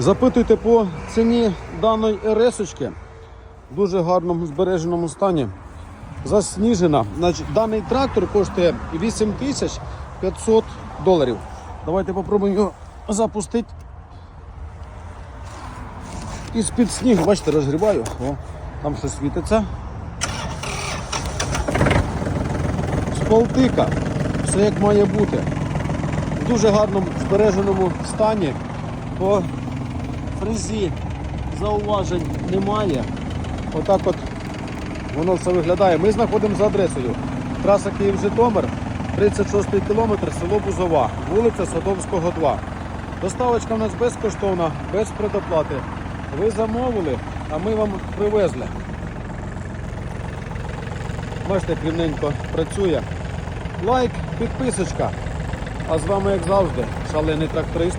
Запитуйте по ціні даної РС-очки в дуже гарному збереженому стані. Засніжена. Значить, даний трактор коштує 8500 доларів. Давайте попробуємо його запустити. І з-під снігу, бачите, розгрібаю. О, там щось світиться. Спалтика. Все як має бути. В дуже гарному збереженому стані. По фрезі зауважень немає. Отак от воно все виглядає. Ми знаходимося за адресою. Траса Київ-Житомир, 36 кілометр, село Бузова, вулиця Садовського, 2. Доставочка в нас безкоштовна, без предоплати. Ви замовили, а ми вам привезли. Бачите, як працює. Лайк, підписочка. А з вами, як завжди, шалений тракторист.